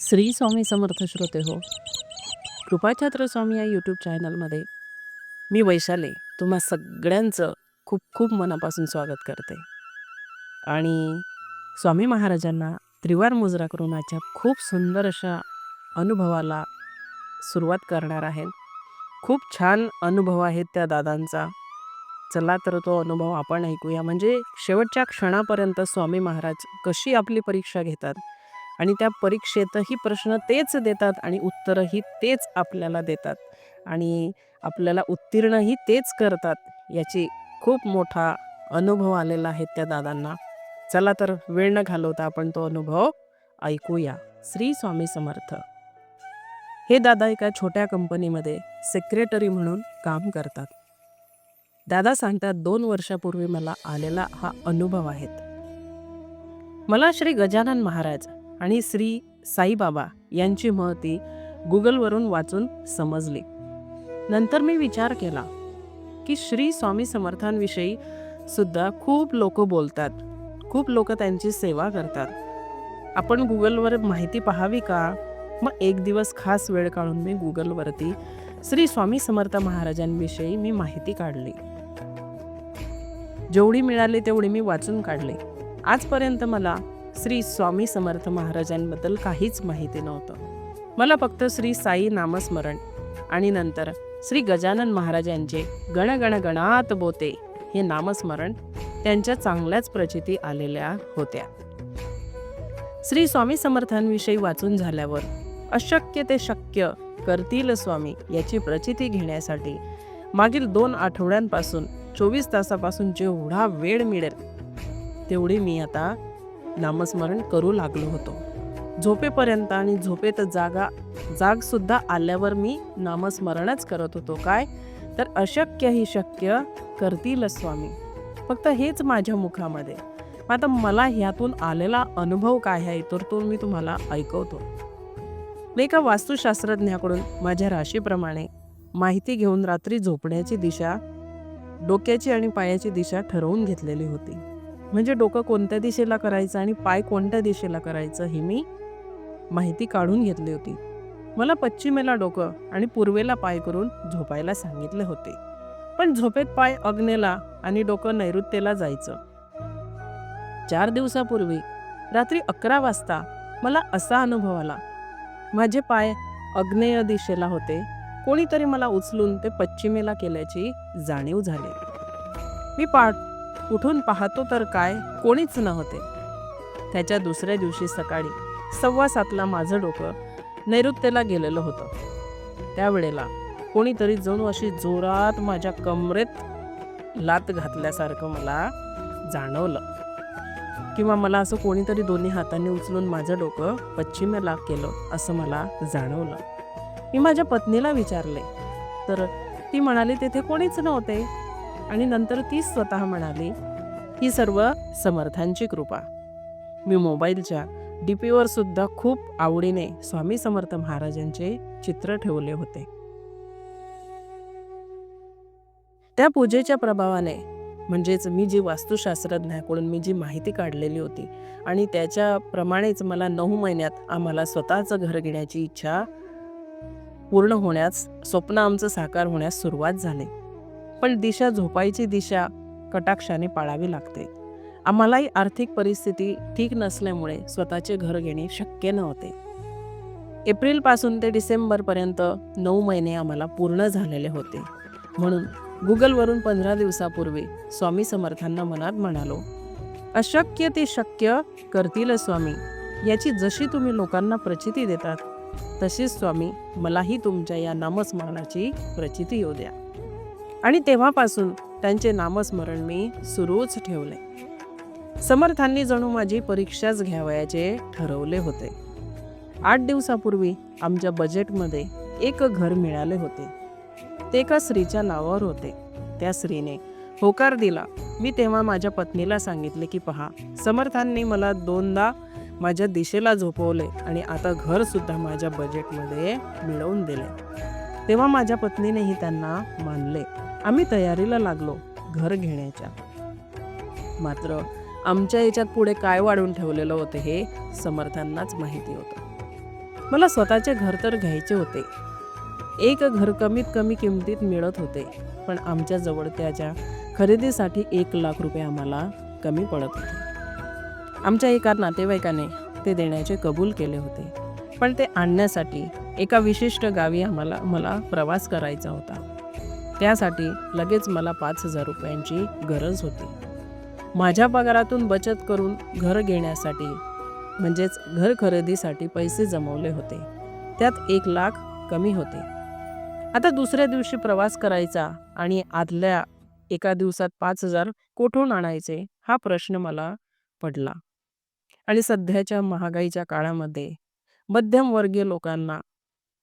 श्री स्वामी समर्थ श्रोते हो. कृपाछात्र स्वामी या यूट्यूब चॅनलमध्ये मी वैशाली तुम्हा सगळ्यांचं खूप खूप मनापासून स्वागत करते. आणि स्वामी महाराजांना त्रिवार मुजरा करून माझ्या खूप सुंदर अशा अनुभवाला सुरुवात करणार आहे खूप छान अनुभव आहेत त्या दादांचा. चला तर तो अनुभव आपण ऐकूया. म्हणजे शेवटच्या क्षणापर्यंत स्वामी महाराज कशी आपली परीक्षा घेतात? आणि त्या परीक्षेतही प्रश्न तेच देतात आणि उत्तरही तेच आपल्याला देतात. आणि आपल्याला उत्तीर्णही तेच करतात याची खूप मोठा अनुभव आलेला आहे त्या दादांना. चला तर वेळ न घालवता आपण तो अनुभव ऐकूया. श्री स्वामी समर्थ. हे दादा एका छोट्या कंपनीमध्ये सेक्रेटरी म्हणून काम करतात. दादा सांगतात दोन वर्षापूर्वी मला आलेला हा अनुभव आहेत मला श्री गजानन महाराज आणि श्री साईबाबा यांची महती गुगलवरून वाचून समजली. नंतर मी विचार केला की श्री स्वामी समर्थांविषयी सुद्धा खूप लोक बोलतात. खूप लोक त्यांची सेवा करतात. आपण गुगलवर माहिती पाहावी का? मग एक दिवस खास वेळ काढून मी गुगलवरती श्री स्वामी समर्थ महाराजांविषयी मी माहिती काढली. जेवढी मिळाली तेवढी मी वाचून काढली. आजपर्यंत मला श्री स्वामी समर्थ महाराजांबद्दल काहीच माहिती नव्हतं. मला फक्त श्री साई नामस्मरण आणि नंतर श्री गजानन महाराज यांचे गण गण गणात बोते हे नामस्मरण त्यांच्या चांगल्याच प्रचिती आलेल्या होत्या. श्री स्वामी समर्थांविषयी वाचून झाल्यावर अशक्य ते शक्य करतील स्वामी याची प्रचिती घेण्यासाठी मागील दोन आठवड्यांपासून चोवीस तासापासून जेवढा वेळ मिळेल तेवढी मी आता नामस्मरण करू लागलो होतो. झोपेपर्यंत आणि झोपेत जागा जागसुद्धा आल्यावर मी नामस्मरणच करत होतो. काय? तर अशक्य ही शक्य करतील स्वामी. फक्त हेच माझ्या मुखामध्ये. आता मला ह्यातून आलेला अनुभव काय आहे? तर तो मी तुम्हाला ऐकवतो. मी एका वास्तुशास्त्रज्ञाकडून माझ्या राशीप्रमाणे माहिती घेऊन रात्री झोपण्याची दिशा डोक्याची आणि पायाची दिशा ठरवून घेतलेली होती. म्हणजे डोकं कोणत्या दिशेला करायचं आणि पाय कोणत्या दिशेला करायचं ही मी माहिती काढून घेतली होती. मला पश्चिमेला डोकं आणि पूर्वेला पाय करून झोपायला सांगितले होते. पण झोपेत पाय अग्नेला आणि डोकं नैऋत्येला जायचं. चार दिवसापूर्वी रात्री अकरा वाजता मला असा अनुभव आला. माझे पाय अग्नेय दिशेला होते. कोणीतरी मला उचलून ते पश्चिमेला केल्याची जाणीव झाली. मी पाठ उठून पाहतो तर काय कोणीच नव्हते. त्याच्या दुसऱ्या दिवशी सकाळी सव्वा सातला माझं डोकं नैऋत्येला गेलेलं होतं. त्यावेळेला कोणीतरी जणू अशी जोरात माझ्या कमरेत लात घातल्यासारखं मला जाणवलं. किंवा मला असं कोणीतरी दोन्ही हातांनी उचलून माझं डोकं पश्चिमेला केलं असं मला जाणवलं. मी माझ्या पत्नीला विचारले तर ती म्हणाली तेथे कोणीच नव्हते. आणि नंतर ती स्वतः म्हणाली ही सर्व समर्थांची कृपा. मी मोबाईलच्या डीपीवर सुद्धा खूप आवडीने स्वामी समर्थ महाराजांचे चित्र ठेवले होते. त्या पूजेच्या प्रभावाने म्हणजेच मी जी वास्तुशास्त्रज्ञाकडून मी जी माहिती काढलेली होती आणि त्याच्याप्रमाणेच मला नऊ महिन्यात आम्हाला स्वतःचं घर घेण्याची इच्छा पूर्ण होण्यास स्वप्न आमचं साकार होण्यास सुरुवात झाली. पण दिशा झोपायची दिशा कटाक्षाने पाळावी लागते. आम्हालाही आर्थिक परिस्थिती ठीक नसल्यामुळे स्वतःचे घर घेणे शक्य नव्हते. एप्रिलपासून ते डिसेंबरपर्यंत नऊ महिने आम्हाला पूर्ण झालेले होते. म्हणून गुगलवरून पंधरा दिवसापूर्वी स्वामी समर्थांना मनात म्हणालो अशक्य ते शक्य करतील स्वामी. याची जशी तुम्ही लोकांना प्रचिती देतात तशीच स्वामी मलाही तुमच्या या नामस्मरणाची प्रचिती येऊ द्या. आणि तेव्हापासून त्यांचे नामस्मरण मी सुरूच ठेवले. समर्थांनी जणू माझी परीक्षाच घ्यावयाचे ठरवले होते. आठ दिवसापूर्वी आमच्या बजेटमध्ये एक घर मिळाले होते. ते एका स्त्रीच्या नावावर होते. त्या स्त्रीने होकार दिला. मी तेव्हा माझ्या पत्नीला सांगितले की पहा समर्थांनी मला दोनदा माझ्या दिशेला झोपवले आणि आता घरसुद्धा माझ्या बजेटमध्ये मिळवून दिले. तेव्हा माझ्या पत्नीनेही त्यांना मानले. आम्ही तयारीला लागलो घर घेण्याच्या. मात्र आमच्या याच्यात पुढे काय वाढून ठेवलेलं होतं हे समर्थांनाच माहिती होतं. मला स्वतःचे घर तर घ्यायचे होते. एक घर कमीत कमी किमतीत मिळत होते पण आमच्या जवळ त्याच्या खरेदीसाठी एक लाख रुपये आम्हाला कमी पडत होते. आमच्या एका नातेवाईकाने ते देण्याचे कबूल केले होते पण ते आणण्यासाठी एका विशिष्ट गावी आम्हाला मला प्रवास करायचा होता. त्यासाठी लगेच मला पाच हजार रुपयांची गरज होती. माझ्या पगारातून बचत करून घर घेण्यासाठी म्हणजेच घर खरेदीसाठी पैसे जमवले होते. त्यात एक लाख कमी होते. आता दुसऱ्या दिवशी प्रवास करायचा आणि आदल्या एका दिवसात पाच हजार कोठून आणायचे हा प्रश्न मला पडला. आणि सध्याच्या महागाईच्या काळामध्ये मध्यमवर्गीय लोकांना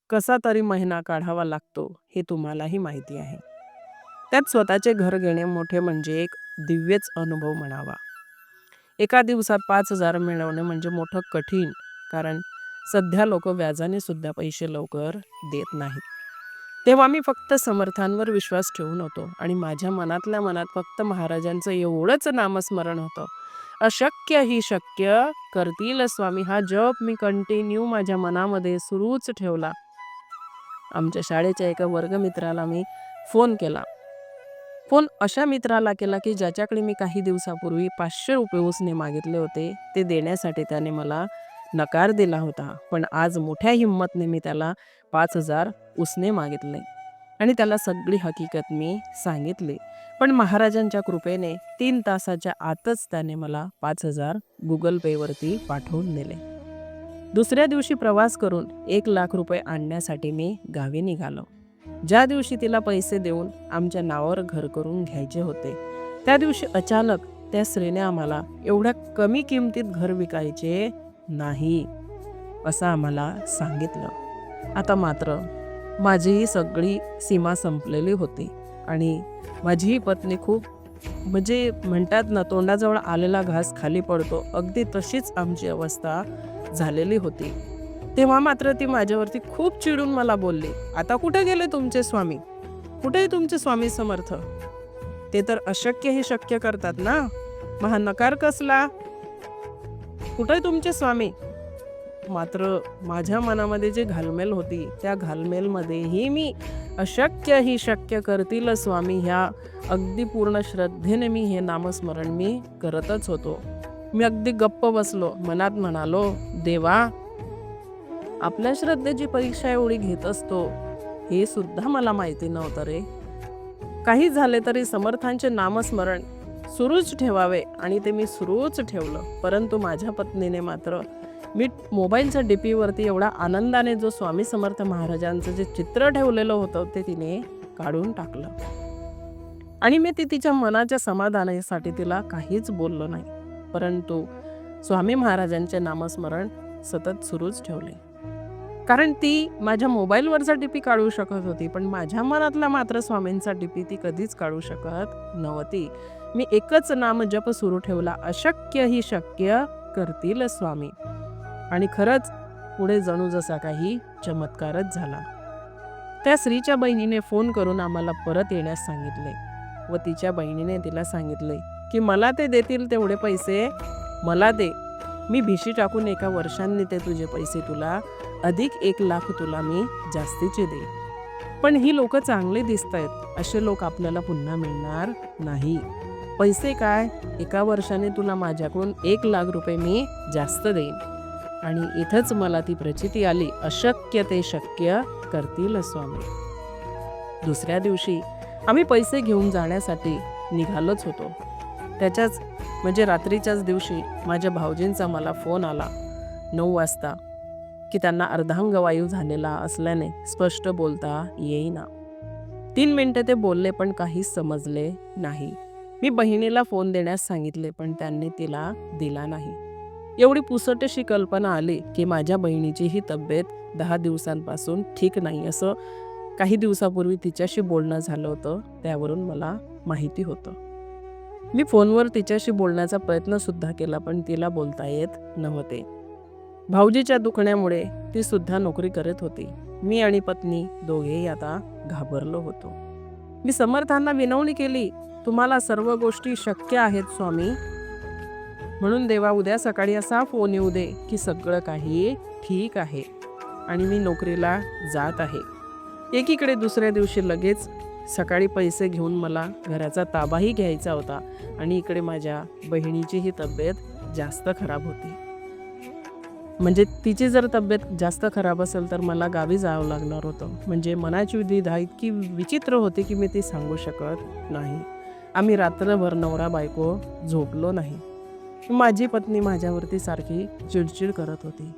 कसा तरी महिना काढावा लागतो हे तुम्हालाही माहिती आहे. त्यात स्वतःचे घर घेणे मोठे म्हणजे एक दिव्यच अनुभव म्हणावा. एका दिवसात पाच हजार मिळवणे म्हणजे मोठं कठीण कारण सध्या लोक व्याजाने सुद्धा पैसे लवकर देत नाहीत. तेव्हा मी फक्त समर्थांवर विश्वास ठेवून होतो आणि माझ्या मनातल्या मनात फक्त महाराजांचं एवढंच नामस्मरण होतं. अशक्य ही शक्य करतील स्वामी. हा जप मी कंटिन्यू माझ्या मनामध्ये सुरूच ठेवला. आमच्या शाळेच्या एका वर्गमित्राला मी फोन केला. फोन अशा मित्राला केला की ज्याच्याकडे मी काही दिवसापूर्वी पाचशे रुपये उसने मागितले होते ते देण्यासाठी त्याने मला नकार दिला होता. पण आज मोठ्या हिंमतने मी त्याला पाच हजार उसने मागितले आणि त्याला सगळी हकीकत मी सांगितली. पण महाराजांच्या कृपेने तीन तासाच्या आतच त्याने मला पाच हजार गुगल पेवरती पाठवून दिले. दुसऱ्या दिवशी प्रवास करून एक लाख रुपये आणण्यासाठी मी गावी निघालो. ज्या दिवशी तिला पैसे देऊन आमच्या नावावर घर करून घ्यायचे होते त्या दिवशी अचानक त्या स्त्रीने आम्हाला एवढ्या कमी किमतीत घर विकायचे नाही असं आम्हाला सांगितलं. आता मात्र माझी सगळी सीमा संपलेली होती आणि माझी ही पत्नी खूप म्हणजे म्हणतात ना तोंडाजवळ आलेला घास खाली पडतो अगदी तशीच आमची अवस्था झालेली होती. तेव्हा मात्र ती माझ्यावरती खूप चिडून मला बोलली आता कुठे गेले तुमचे स्वामी? कुठे तुमचे स्वामी समर्थ? ते तर अशक्य हे शक्य करतात ना? महा नकार कसला? कुठे तुमचे स्वामी? मात्र माझ्या मनामध्ये जी घालमेल होती त्या घालमेलमध्येही मी अशक्य ही शक्य करतील स्वामी ह्या अगदी पूर्ण श्रद्धेने मी हे नामस्मरण मी करतच होतो. मी अगदी गप्प बसलो मनात म्हणालो देवा आपल्या श्रद्धेची परीक्षा एवढी घेत असतो हे सुद्धा मला माहिती नव्हतं रे. काही झाले तरी समर्थांचे नामस्मरण सुरूच ठेवावे आणि ते मी सुरूच ठेवलं. परंतु माझ्या पत्नीने मात्र मी मोबाईलच्या डीपीवरती एवढा आनंदाने जो स्वामी समर्थ महाराजांचं जे चित्र ठेवलेलं होतं ते तिने काढून टाकलं. आणि मी ती तिच्या मनाच्या समाधानासाठी तिला काहीच बोललो नाही. परंतु स्वामी महाराजांचे नामस्मरण सतत सुरूच ठेवले. कारण ती माझ्या मोबाईलवरचा टिपी काढू शकत होती पण माझ्या मनातला मात्र स्वामींचा टिपी ती कधीच काढू शकत नव्हती. मी एकच नाम जप सुरू ठेवला अशक्य ही शक्य करतील स्वामी. आणि खरंच पुढे जणू जसा काही चमत्कारच झाला. त्या स्त्रीच्या बहिणीने फोन करून आम्हाला परत येण्यास सांगितले व तिच्या बहिणीने तिला सांगितले की मला ते देतील तेवढे पैसे मला दे. मी भिशी टाकून एका वर्षांनी ते तुझे पैसे तुला अधिक एक लाख तुला मी जास्तीचे दे. पण ही लोक चांगले दिसत आहेत असे लोक आपल्याला पुन्हा मिळणार नाही. पैसे काय? एका वर्षाने तुला माझ्याकडून एक लाख रुपये मी जास्त देईन. आणि इथंच मला ती प्रचिती आली अशक्य ते शक्य करतील स्वामी. दुसऱ्या दिवशी आम्ही पैसे घेऊन जाण्यासाठी निघालोच होतो. त्याच्याच म्हणजे रात्रीच्याच दिवशी माझ्या भाऊजींचा मला फोन आला नऊ वाजता की त्यांना अर्धांगवायू झालेला असल्याने स्पष्ट बोलता येईना. तीन मिनटं ते बोलले पण काहीच समजले नाही. मी बहिणीला फोन देण्यास सांगितले पण त्यांनी तिला दिला नाही. एवढी पुसटशी कल्पना आली की माझ्या बहिणीची ही तब्येत दहा दिवसांपासून ठीक नाही असं काही दिवसापूर्वी तिच्याशी बोलणं झालं होतं त्यावरून मला माहिती होतं. मी फोनवर तिच्याशी बोलण्याचा प्रयत्नसुद्धा केला पण तिला बोलता येत नव्हते. भाऊजीच्या दुखण्यामुळे ती सुद्धा नोकरी करत होती. मी आणि पत्नी दोघेही आता घाबरलो होतो. मी समर्थांना विनवणी केली तुम्हाला सर्व गोष्टी शक्य आहेत स्वामी. म्हणून देवा उद्या सकाळी असा फोन येऊ दे की सगळं काही ठीक आहे. आणि मी नोकरीला जात आहे. एकीकडे दुसऱ्या दिवशी लगेच सकाळी पैसे घेऊन मला घराचा ताबाही घ्यायचा होता आणि इकडे माझ्या बहिणीचीही तब्येत जास्त खराब होती. म्हणजे तिची जर तब्येत जास्त खराब असेल तर मला गावी जावं लागणार होतं. म्हणजे मनाची द्विधा इतकी विचित्र होती की मी ती सांगू शकत नाही. आम्ही रात्रभर नवरा बायको झोपलो नाही. माझी पत्नी माझ्यावरती सारखी चिडचिड करत होती.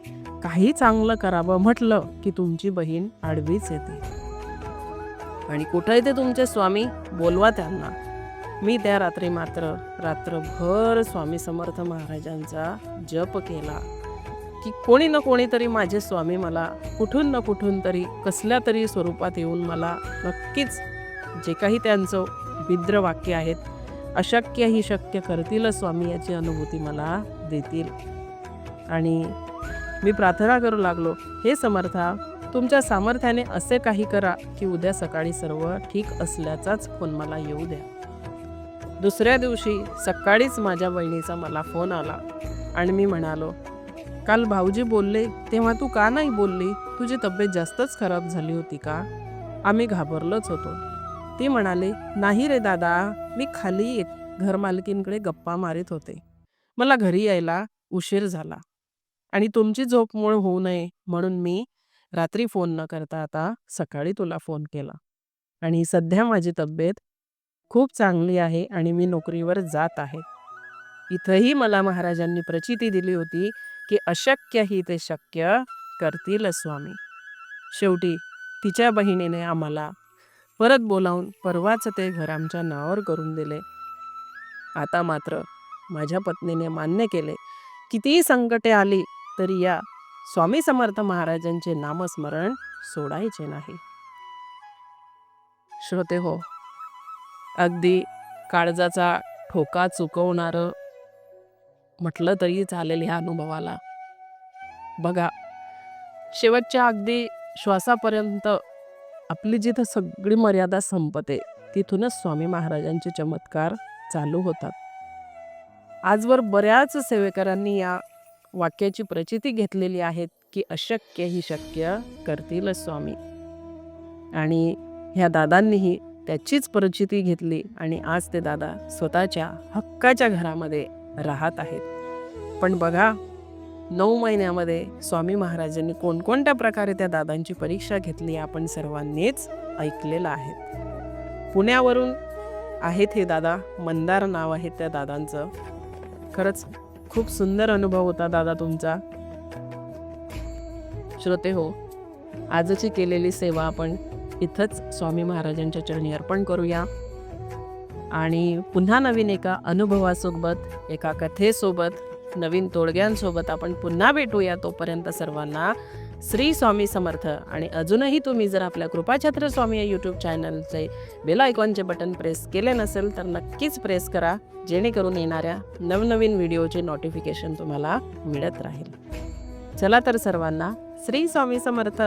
काही चांगलं करावं म्हटलं की तुमची बहीण आडवीच येते. आणि कुठं ते तुमचे स्वामी बोलवा त्यांना. मी त्या रात्री मात्र रात्रभर स्वामी समर्थ महाराजांचा जप केला. की कोणी ना कोणीतरी माझे स्वामी मला कुठून ना कुठून तरी कसल्या तरी स्वरूपात येऊन मला नक्कीच जे काही त्यांचं भिद्र वाक्य आहेत अशक्य ही शक्य करतीलच स्वामी याची अनुभूती मला देतील. आणि मी प्रार्थना करू लागलो हे समर्था तुमच्या सामर्थ्याने असे काही करा की उद्या सकाळी सर्व ठीक असल्याचाच फोन मला येऊ द्या. दुसऱ्या दिवशी सकाळीच माझ्या बहिणीचा मला फोन आला आणि मी म्हणालो काल भाऊजी बोलले तेव्हा तू का नाही बोलली? तुझी तब्येत जास्तच खराब झाली होती का? आम्ही घाबरलोच होतो. ती म्हणाले नाही रे दादा मी खाली एक घरमालकींकडे गप्पा मारित होते. मला घरी यायला उशीर झाला आणि तुमची झोपमोळ होऊ नये म्हणून मी रात्री फोन न करता आता सकाळी तुला फोन केला. आणि सध्या माझी तब्येत खूप चांगली आहे आणि मी नोकरीवर जात आहे. इथंही मला महाराजांनी प्रचिती दिली होती की अशक्य ही ते शक्य करतील स्वामी. शेवटी तिच्या बहिणीने आम्हाला परत बोलावून परवाच ते घर आमच्या नावावर करून दिले. आता मात्र माझ्या पत्नीने मान्य केले. कितीही संकटे आली तरी या स्वामी समर्थ महाराजांचे नामस्मरण सोडायचे नाही. श्रोते हो अगदी काळजाचा ठोका चुकवणारं म्हटलं तरी चालेल ह्या अनुभवाला. बघा शेवटच्या अगदी श्वासापर्यंत आपली जिथं सगळी मर्यादा संपते तिथूनच स्वामी महाराजांचे चमत्कार चालू होतात. आजवर बऱ्याच सेवेकरांनी या वाक्याची प्रचिती घेतलेली आहेत की अशक्य ही शक्य करतील स्वामी. आणि ह्या दादांनीही त्याचीच प्रचिती घेतली आणि आज ते दादा स्वतःच्या हक्काच्या घरामध्ये राहत आहेत. पण बघा नऊ महिन्यामध्ये स्वामी महाराजांनी कोणकोणत्या प्रकारे त्या दादांची परीक्षा घेतली आपण सर्वांनीच ऐकलेलं आहे. पुण्यावरून आहेत हे दादा मंदार नाव आहे त्या दादांचं. खरंच खूप सुंदर अनुभव होता दादा तुमचा. श्रोते हो आजची केलेली सेवा आपण इथंच स्वामी महाराजांच्या चरणी अर्पण करूया. आणि पुन्हा नवीन एका अनुभवासोबत एका कथेसोबत नवीन तोडग्यांसोबत आपण पुन्हा भेटूया तोपर्यंत सर्वांना. श्री स्वामी समर्थ. आणि अजूनही तुम्ही जर आपल्या कृपाछत्र स्वामी या यूट्यूब चॅनलचे बेल आयकॉनचे बटन प्रेस केले नसेल तर नक्कीच प्रेस करा जेणेकरून येणाऱ्या नवनवीन व्हिडिओचे नोटिफिकेशन तुम्हाला मिळत राहील. चला तर सर्वांना श्री स्वामी समर्थ.